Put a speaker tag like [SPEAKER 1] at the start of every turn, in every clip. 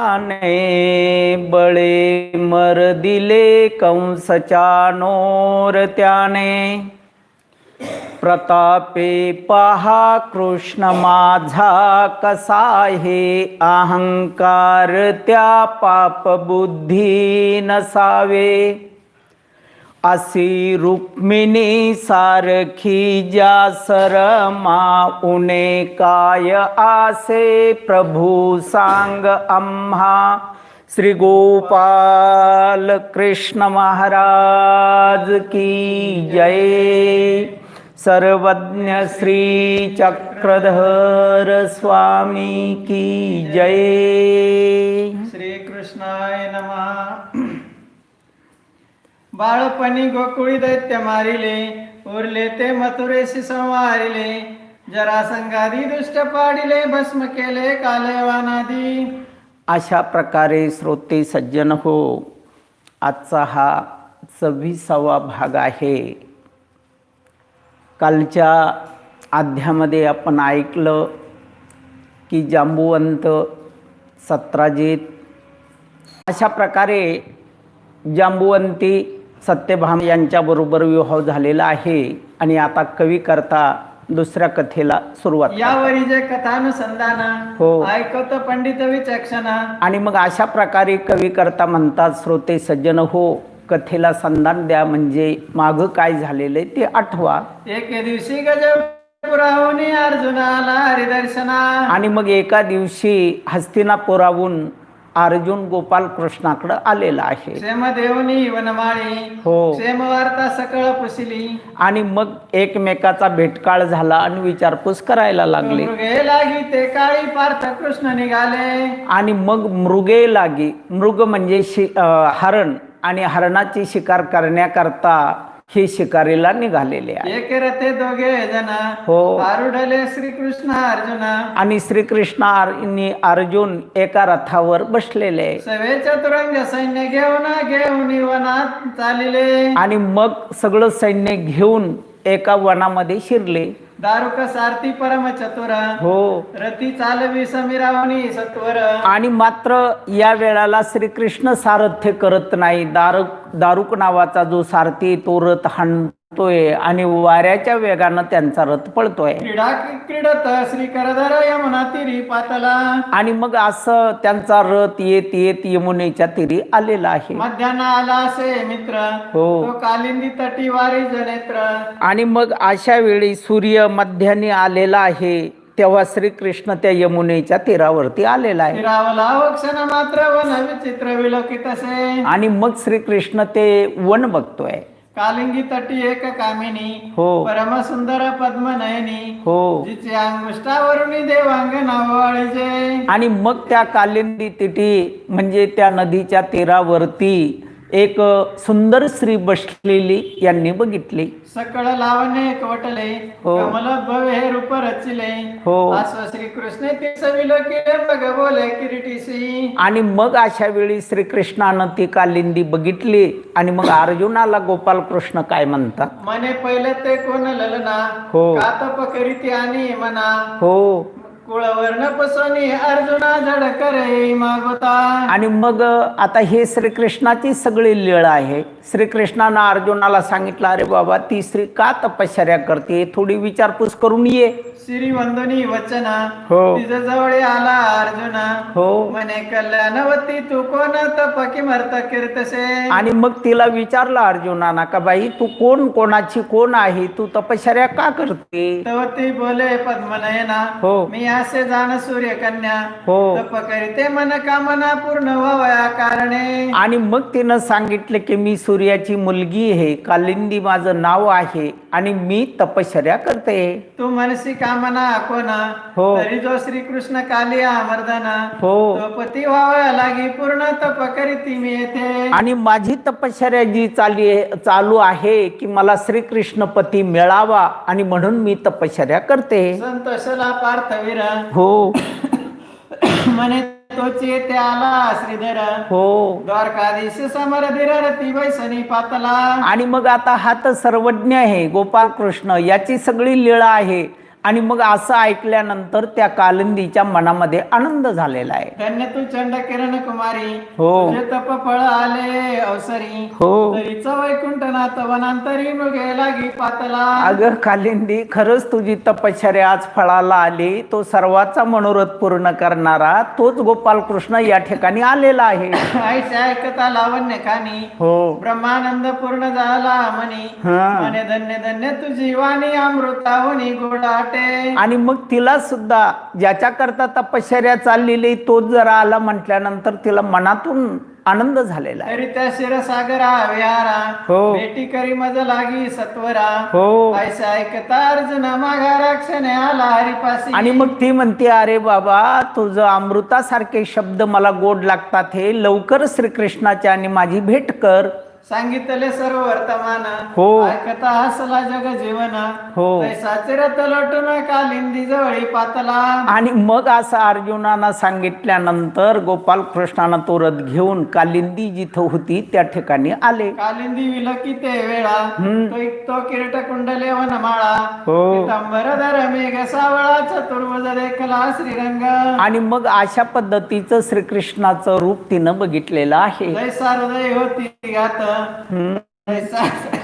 [SPEAKER 1] त्याने बळे मर दिले कंसच्या नोर त्याने। प्रतापे पहा कृष्ण माझा कसा आहे अहंकार त्या पाप बुद्धी नसावे। अशी रुक्मिणी सारखी ज्या सरमा उणे काय आसे प्रभू सांग आम्हा श्री गोपाल कृष्ण महाराज की जय। सर्वज्ञ श्री चक्रधर स्वामी की जय।
[SPEAKER 2] श्री कृष्णाय नमः। बाळपणी गोकुळी दैत्य मारिले उरले ते मथुरेशी संवारिले जरासंगादी दुष्ट पाडिले भस्म केले कालेवानादी.
[SPEAKER 1] अशा प्रकारे श्रोते सज्जन हो आजचा हा सव्वीसावा भाग आहे. कालच्या अध्यामध्ये आपण ऐकलं की जांबुवंत सत्राजित अशा प्रकारे जांबुवंती सत्यभाम यांच्याबरोबर विवाह झालेला आहे. आणि आता कवी करता दुसऱ्या कथेला सुरुवात
[SPEAKER 2] यावरी जे कथानुसंधान
[SPEAKER 1] हो.
[SPEAKER 2] ऐकत पंडित विचक्षण.
[SPEAKER 1] आणि मग अशा प्रकारे कवी करता म्हणतात श्रोते सज्जन हो कथेला संधान द्या म्हणजे मागं काय झालेलं ते आठवा.
[SPEAKER 2] एके दिवशी गज पुरावणी अर्जुनाला हरिदर्शना.
[SPEAKER 1] आणि मग एका दिवशी हस्तिनापुराहून अर्जुन गोपाल कृष्णाकडं आलेला आहे. हो.
[SPEAKER 2] सकळ पुसिली.
[SPEAKER 1] आणि मग एकमेकाचा भेटकाळ झाला आणि विचारपूस करायला लागले.
[SPEAKER 2] लागी ते काळी पार्थ कृष्ण निघाले.
[SPEAKER 1] आणि मग मृगे लागी मृग म्हणजे हरण. आणि हरणाची शिकार करण्याकरता हे शिकारीला निघालेले आहे.
[SPEAKER 2] रथे दोघे जण.
[SPEAKER 1] हो.
[SPEAKER 2] आरुढले श्रीकृष्ण अर्जुन.
[SPEAKER 1] आणि श्रीकृष्ण अर्जुन एका रथावर बसलेले
[SPEAKER 2] सवे चतुरंग सैन्य घेऊन घेऊन वनात चालिले.
[SPEAKER 1] आणि मग सगळं सैन्य घेऊन एका वनामध्ये शिरले.
[SPEAKER 2] दारुक सारथी परम चतुर
[SPEAKER 1] हो.
[SPEAKER 2] रती चालवी समीरावणी सत्वर.
[SPEAKER 1] आणि मात्र या वेळाला श्रीकृष्ण सारथ्य करत नाही. दारुक दारुक नावाचा जो सारथी तो रथ हाणतोय आणि वाऱ्याच्या वेगानं त्यांचा रथ पळतोय.
[SPEAKER 2] क्रीडा क्रीडत श्री करधर यमुना तिरी पातला.
[SPEAKER 1] आणि मग असं त्यांचा रथ येत येत यमुनेच्या तीरी आलेला आहे.
[SPEAKER 2] मध्याना आला असे मित्र
[SPEAKER 1] हो.
[SPEAKER 2] तो कालिंदी तटी वारी जनेत्र.
[SPEAKER 1] आणि मग अशा वेळी सूर्य मध्याने आलेला आहे तेव्हा श्रीकृष्ण त्या यमुनेच्या तीरावरती आलेला आहे.
[SPEAKER 2] फिरावला क्षण मात्र वन विचित्र विलोकित असे.
[SPEAKER 1] आणि मग श्रीकृष्ण ते वन बघतोय.
[SPEAKER 2] कालिंगी तटी एक कामिनी
[SPEAKER 1] हो.
[SPEAKER 2] परम सुंदर पद्म नयनी
[SPEAKER 1] हो.
[SPEAKER 2] जिचे अंगुष्ठावरून देवांग नावाळीचे
[SPEAKER 1] आणि मग त्या कालिंदी तिटी म्हणजे त्या नदीच्या तीरावरती एक सुंदर स्त्री बसलेली यांनी बघितली.
[SPEAKER 2] सकळ लावणे कवटले
[SPEAKER 1] हो.
[SPEAKER 2] कमलोद्भव हे रूप रचिले.
[SPEAKER 1] हो.
[SPEAKER 2] आस्व श्री कृष्ण ते सविल केले बघ बोले किरीटीसी
[SPEAKER 1] आणि मग अशा वेळी श्रीकृष्णानं ती कालिंदी बघितली आणि मग अर्जुनाला गोपाल कृष्ण काय म्हणतात?
[SPEAKER 2] मने पहिले ते कोण ललना?
[SPEAKER 1] हो.
[SPEAKER 2] कातप करीती आणि मना?
[SPEAKER 1] हो.
[SPEAKER 2] कुळवर्ण पसोनी अर्जुना झड करे मागोता
[SPEAKER 1] आणि मग आता हे श्रीकृष्णाची सगळी लीळ आहे. श्रीकृष्णानं अर्जुनाला सांगितलं अरे बाबा ती स्त्री का तपश्चर्या करते? थोडी विचारपूस करून ये.
[SPEAKER 2] श्री वंदनी वचन
[SPEAKER 1] हो.
[SPEAKER 2] तिज जवळ आला अर्जुन.
[SPEAKER 1] हो.
[SPEAKER 2] मने कल्याणवती तू कोण तप किमर्थ कीर्तसे?
[SPEAKER 1] आणि मग तिला विचारलं अर्जुनाना का बाई तू कोण कोणाची कोण आहे? तू तपश्चर्या का करते?
[SPEAKER 2] तवती बोले पद्मनयना
[SPEAKER 1] हो.
[SPEAKER 2] मी असे जाण सूर्य कन्या
[SPEAKER 1] हो.
[SPEAKER 2] तप करीते मन कामना पूर्ण व्हावया कारणे.
[SPEAKER 1] आणि मग तिनं सांगितलं की मी सूर्याची मुलगी आहे कालिंदी माझं नाव आहे. आणि मी तपश्चर्या करते.
[SPEAKER 2] तू मनसी कामना कोणा?
[SPEAKER 1] हो.
[SPEAKER 2] तरी जो श्री कृष्ण कालिया मर्दना
[SPEAKER 1] हो.
[SPEAKER 2] तो पती व्हावया लागी पूर्ण तप करीती मी येथे.
[SPEAKER 1] आणि माझी तपश्चर्या जी चाली चालू आहे की मला श्रीकृष्ण पती मिळावा आणि म्हणून मी तपश्चर्या करते.
[SPEAKER 2] संतोषला पार्थवीर
[SPEAKER 1] हो.
[SPEAKER 2] म्हणे तोची आला श्रीधर.
[SPEAKER 1] हो.
[SPEAKER 2] द्वारकाधीश समर धीर रती वैसनी पातला.
[SPEAKER 1] आणि मग आता हा तर सर्वज्ञ आहे गोपाल कृष्ण याची सगळी लीळा आहे. आणि मग असं ऐकल्यानंतर त्या कालिंदीच्या मनामध्ये आनंद झालेला आहे.
[SPEAKER 2] धन्य तू चंड किरण कुमारी
[SPEAKER 1] हो.
[SPEAKER 2] तप फळ आले अवसरी.
[SPEAKER 1] हो.
[SPEAKER 2] तरीच वैकुंठनाथ वनांतरी मृगे लागी पातला.
[SPEAKER 1] अगं कालिंदी खरंच तुझी तपश्चर्या आज फळाला आली. तो सर्वाचा मनोरथ पूर्ण करणारा तोच गोपालकृष्ण या ठिकाणी आलेला आहे.
[SPEAKER 2] ऐसे ऐकता लावण्य कानी.
[SPEAKER 1] हो.
[SPEAKER 2] ब्रह्मानंद पूर्ण झाला म्हणी. धन्य धन्य तुझी वाणी अमृतावनी गोडाटे
[SPEAKER 1] आणि मग तिला सुद्धा ज्याच्याकरता तपश्चर्या चाललेली तोच जरा आला म्हटल्यानंतर तिला मनातून आनंद झालेला
[SPEAKER 2] तरी त्या क्षीरसागरा विहारा
[SPEAKER 1] हो.
[SPEAKER 2] भेटी करी मज लागी सत्वरा.
[SPEAKER 1] हो.
[SPEAKER 2] ऐसे ऐकता अर्जुन माघारा क्षणे आला हरिपासी.
[SPEAKER 1] आणि मग ती म्हणते अरे बाबा तुझं अमृतासारखे शब्द मला गोड लागतात हे. लवकर श्रीकृष्णाची आणि माझी भेट कर.
[SPEAKER 2] सांगितले सर्व वर्तमान.
[SPEAKER 1] हो.
[SPEAKER 2] ऐकता हसला जग जीवन.
[SPEAKER 1] हो.
[SPEAKER 2] साचिरत लोटून कालिंदी जवळी पातला.
[SPEAKER 1] आणि मग असं अर्जुनानं सांगितल्यानंतर गोपाल कृष्णानं तो रथ घेऊन कालिंदी जिथं होती त्या ठिकाणी आले.
[SPEAKER 2] कालिंदी विलकी ते वेळा. तो तो किरीट कुंडले वनमाळा.
[SPEAKER 1] हो.
[SPEAKER 2] पितांबर धर मेघ सावळा. चतुर्भुज देखला श्रीरंग.
[SPEAKER 1] आणि मग अशा पद्धतीचं श्रीकृष्णाचं रूप तिनं बघितलेलं आहे.
[SPEAKER 2] जैसा हृदय होती घात
[SPEAKER 1] हम्म.
[SPEAKER 2] जैसा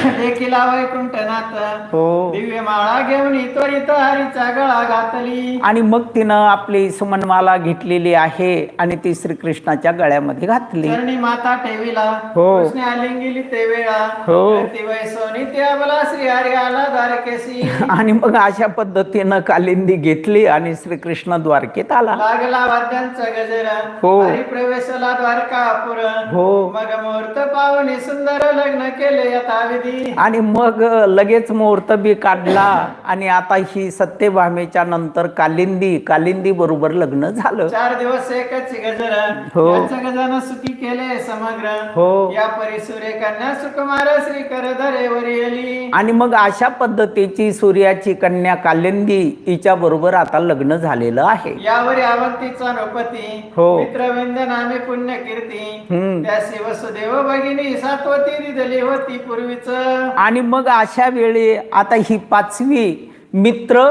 [SPEAKER 2] देखील वैकुंठनाथ
[SPEAKER 1] हो.
[SPEAKER 2] दिव्य माळा घेऊन त्वरित हरीचा गळा घातली.
[SPEAKER 1] आणि मग तिनं आपली सुमनमाला घेतलेली आहे आणि ती श्रीकृष्णाच्या गळ्यामध्ये घातली.
[SPEAKER 2] चरणी माता ठेविला.
[SPEAKER 1] हो.
[SPEAKER 2] कृष्ण आलिंगिली ते वेळा
[SPEAKER 1] हो.
[SPEAKER 2] ती वैसोनी ते अबला श्री हरी आला द्वारकेशी
[SPEAKER 1] आणि मग अशा पद्धतीनं कालिंदी घेतली आणि श्रीकृष्ण द्वारकेत आला.
[SPEAKER 2] लागला वाद्यांचा गजर.
[SPEAKER 1] हो.
[SPEAKER 2] हरी प्रवेशला द्वारकापुर.
[SPEAKER 1] हो.
[SPEAKER 2] मग मुहूर्त पाहुणे सुंदर लग्न केले. यथाविधी
[SPEAKER 1] आणि मग लगेच मुहूर्त बी काढला आणि आता ही सत्यभामेच्या नंतर कालिंदी कालिंदी बरोबर लग्न झालं
[SPEAKER 2] चार दिवस एकच गजर
[SPEAKER 1] हो.
[SPEAKER 2] गजान सुखी केले समग्र
[SPEAKER 1] हो.
[SPEAKER 2] या परिसुरे कन्या सुकुमार श्री करधरे वरियली
[SPEAKER 1] आणि मग अशा पद्धतीची सूर्याची कन्या कालिंदी हिच्या बरोबर आता लग्न झालेलं आहे
[SPEAKER 2] यावरी अवंतीचा नृपती
[SPEAKER 1] हो.
[SPEAKER 2] मित्रविंद नामे पुण्य कीर्ती
[SPEAKER 1] हम्म.
[SPEAKER 2] त्यासी वसुदेव भगिनी सातवती दिली होती पूर्वीच
[SPEAKER 1] आणि मग अशा वेळी आता ही पाचवी मित्र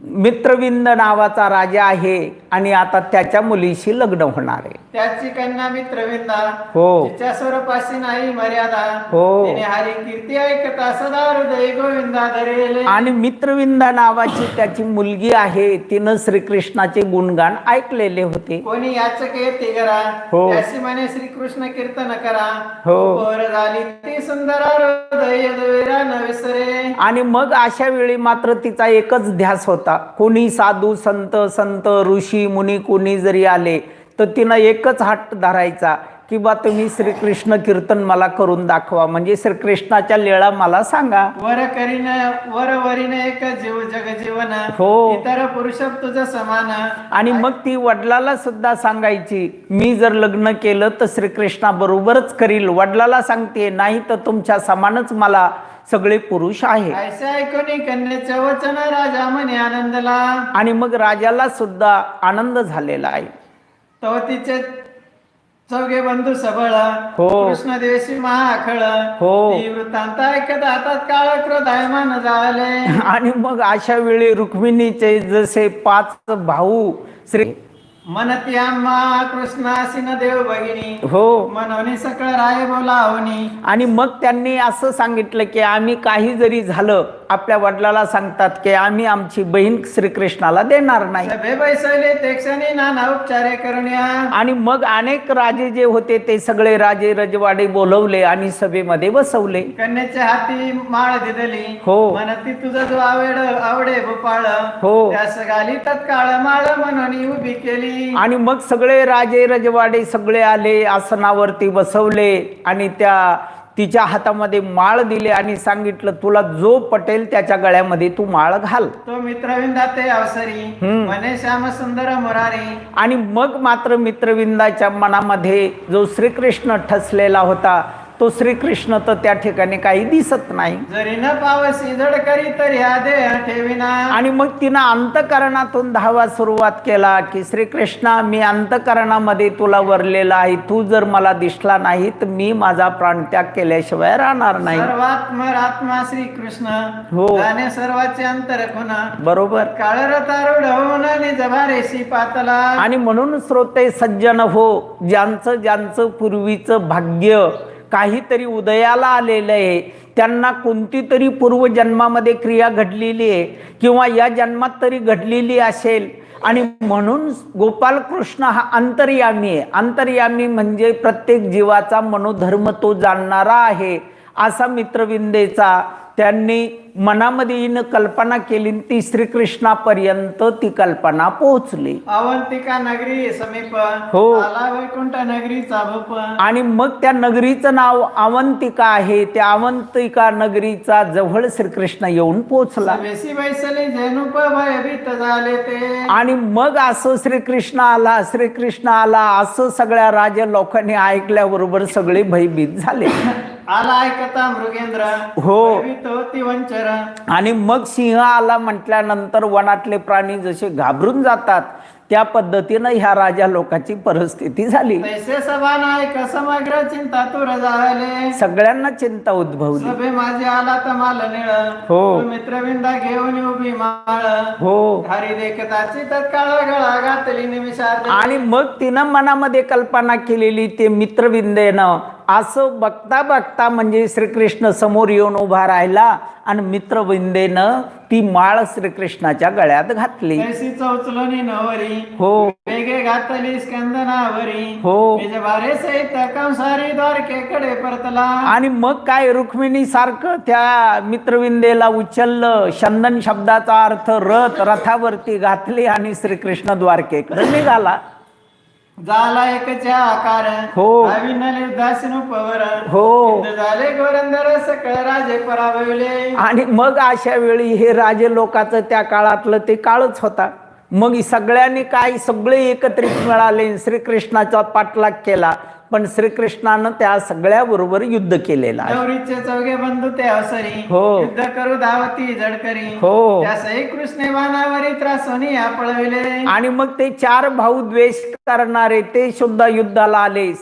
[SPEAKER 1] मित्रविंद नावाचा राजा आहे. आणि आता त्याच्या मुलीशी लग्न होणार आहे.
[SPEAKER 2] त्याची कन्या मित्रविंदा
[SPEAKER 1] हो.
[SPEAKER 2] तिच्या स्वरूपाशी नाही मर्यादा.
[SPEAKER 1] हो.
[SPEAKER 2] तिने हरी कीर्ती ऐकता सदा हृदय गोविंदा धरेले.
[SPEAKER 1] आणि मित्रविंदा नावाची त्याची मुलगी आहे तिनं श्रीकृष्णाचे गुणगान ऐकलेले होते.
[SPEAKER 2] कोणी याचक येते करा
[SPEAKER 1] हो.
[SPEAKER 2] त्याशी म्हणे श्रीकृष्ण कीर्तन करा.
[SPEAKER 1] हो.
[SPEAKER 2] पोर झाली ती सुंदर हृदय द्वेरा न विसरे
[SPEAKER 1] आणि मग अशा वेळी मात्र तिचा एकच ध्यास होता. कोणी साधू संत संत ऋषी मुनी कोणी जरी आले तर तिनं एकच हट्ट धरायचा की बा तुम्ही श्रीकृष्ण कीर्तन मला करून दाखवा. म्हणजे श्रीकृष्णाच्या लीळा मला सांगा.
[SPEAKER 2] वर करीन वर वरीन एक जीव जग जीवन.
[SPEAKER 1] हो.
[SPEAKER 2] इतर पुरुष तुझ समान.
[SPEAKER 1] आणि मग ती वडिलाला सुद्धा सांगायची मी जर लग्न केलं तर श्रीकृष्णाबरोबरच करील. वडिलाला सांगते नाही तर तुमच्या समानच मला सगळे पुरुष आहे
[SPEAKER 2] ऐसे ऐकून कन्याचे वचन राजा म्हणे आनंदला
[SPEAKER 1] आणि मग राजाला सुद्धा आनंद झालेला आहे
[SPEAKER 2] तो तिचे चौघे बंधू सबळ
[SPEAKER 1] हो.
[SPEAKER 2] कृष्ण देशी महाखळ
[SPEAKER 1] हो.
[SPEAKER 2] ती वृत्तांत ऐकत हातात काळ क्रोधायमान झाले
[SPEAKER 1] आणि मग अशा वेळी रुक्मिणीचे जसे पाच भाऊ श्री
[SPEAKER 2] मनती आम्हा कृष्णासी न देव भगिनी
[SPEAKER 1] हो.
[SPEAKER 2] मनोनी सकळ राय बोलावणी.
[SPEAKER 1] आणि मग त्यांनी असं सांगितलं की आम्ही काही जरी झालं आपल्या वडिलाला सांगतात की आम्ही आमची बहीण श्रीकृष्णाला देणार नाही.
[SPEAKER 2] ते
[SPEAKER 1] आणि मग अनेक राजे जे होते ते सगळे राजे रजवाडे बोलवले आणि सभेमध्ये बसवले.
[SPEAKER 2] कन्याच्या हाती माळ दिदली
[SPEAKER 1] हो.
[SPEAKER 2] मनती तुझा जो आवड आवडे भोपाळ
[SPEAKER 1] हो.
[SPEAKER 2] घाली तत्काळ माळ मनोनी उभी केली.
[SPEAKER 1] आणि मग सगळे राजे रजवाडे सगळे आले आसनावरती बसवले आणि त्या तिच्या हातामध्ये माळ दिले आणि सांगितलं तुला जो पटेल त्याच्या गळ्यामध्ये तू माळ घाल
[SPEAKER 2] तो मित्रविंदा ते अवसरी. मने श्याम सुंदर मुरारी
[SPEAKER 1] आणि मग मात्र मित्रविंदाच्या मनामध्ये जो श्रीकृष्ण ठसलेला होता तो श्रीकृष्ण तर त्या ठिकाणी काही दिसत नाही.
[SPEAKER 2] जरी न पावसी जड करी तरी हा देह ठेविना.
[SPEAKER 1] आणि मग तिनं अंतकरणातून धावा सुरुवात केला की श्रीकृष्णा मी अंतकरणामध्ये तुला वरलेला आहे. तू जर मला दिसला नाही तर मी माझा प्राणत्याग केल्याशिवाय राहणार नाही.
[SPEAKER 2] सर्वात्मर आत्मा श्री कृष्ण
[SPEAKER 1] हो.
[SPEAKER 2] जाणे सर्वाचे अंतर खुना
[SPEAKER 1] बरोबर.
[SPEAKER 2] काळरतारूढ होऊन पातला.
[SPEAKER 1] आणि म्हणून श्रोते सज्जन हो ज्यांचं ज्यांचं पूर्वीचं भाग्य काहीतरी उदयाला आलेलं आहे. त्यांना कोणती तरी पूर्वजन्मामध्ये क्रिया घडलेली आहे किंवा या जन्मात तरी घडलेली असेल. आणि म्हणून गोपाल कृष्ण हा अंतर्यामी आहे. अंतर्यामी म्हणजे प्रत्येक जीवाचा मनोधर्म तो जाणणारा आहे असा मित्रविंदेचा त्यांनी मनामध्ये येणं कल्पना केली ती श्रीकृष्णापर्यंत ती कल्पना पोहोचली.
[SPEAKER 2] अवंतिका नगरी समीप.
[SPEAKER 1] हो.
[SPEAKER 2] आला वैकुंठ नगरीचा भूप.
[SPEAKER 1] आणि मग त्या नगरीचं नाव अवंतिका आहे. त्या अवंतिका नगरीचा जवळ श्रीकृष्ण येऊन पोहोचला. आणि मग असं श्रीकृष्ण आला श्रीकृष्ण आला असं सगळ्या राजा लोकांनी ऐकल्याबरोबर सगळे भयभीत झाले.
[SPEAKER 2] आला ऐकता मृगेंद्र
[SPEAKER 1] हो.
[SPEAKER 2] वंचर
[SPEAKER 1] आणि मग सिंह आला म्हटल्यानंतर वनातले प्राणी जसे घाबरून जातात त्या पद्धतीनं ह्या राजा लोकांची परिस्थिती झाली.
[SPEAKER 2] समग्र चिंता तुर झाले.
[SPEAKER 1] सगळ्यांना चिंता उद्भवली.
[SPEAKER 2] सभे माझे आला तमाल निळ.
[SPEAKER 1] हो.
[SPEAKER 2] मित्रविंदा घेऊन उभी माळ.
[SPEAKER 1] हो.
[SPEAKER 2] हरी देखताची तत्काळ गळा घातली निमिषार्ध.
[SPEAKER 1] आणि मग तिनं मनामध्ये कल्पना केलेली ते मित्रविंदेनं असं बघता बघता म्हणजे श्रीकृष्ण समोर येऊन उभा राहिला आणि मित्रविंदेनं ती माळ श्रीकृष्णाच्या गळ्यात घातली. हो.
[SPEAKER 2] वेगे घातली स्कंदनावरी.
[SPEAKER 1] हो.
[SPEAKER 2] द्वारकेकडे परतला.
[SPEAKER 1] आणि मग काय रुक्मिणी सारखं त्या मित्रविंदेला उचललं. चंदन शब्दाचा अर्थ रथ रथावरती घातली आणि श्रीकृष्ण द्वारकेकडे निघाला.
[SPEAKER 2] झाला एकच्या आकार.
[SPEAKER 1] हो.
[SPEAKER 2] अविनले उदासीन पवर
[SPEAKER 1] हो.
[SPEAKER 2] झाले गोरंदर सकळ राजे पराभवले.
[SPEAKER 1] आणि मग अशा वेळी हे राजे लोकांचं त्या काळातलं ते काळच होता. मग सगळ्यांनी काय सगळे एकत्रित मिळाले श्रीकृष्णाचा पाठलाग केला. पण श्रीकृष्णानं त्या सगळ्याबरोबर युद्ध केलेलं आहे
[SPEAKER 2] चौघे बंधू ते अवसरी
[SPEAKER 1] हो.
[SPEAKER 2] युद्ध करू धावती जडकरी
[SPEAKER 1] हो.
[SPEAKER 2] कृष्णे बाणावरी त्रासोनी पळविले
[SPEAKER 1] आणि मग ते चार भाऊ द्वेष करणारे ते सुद्धा युद्धाला आले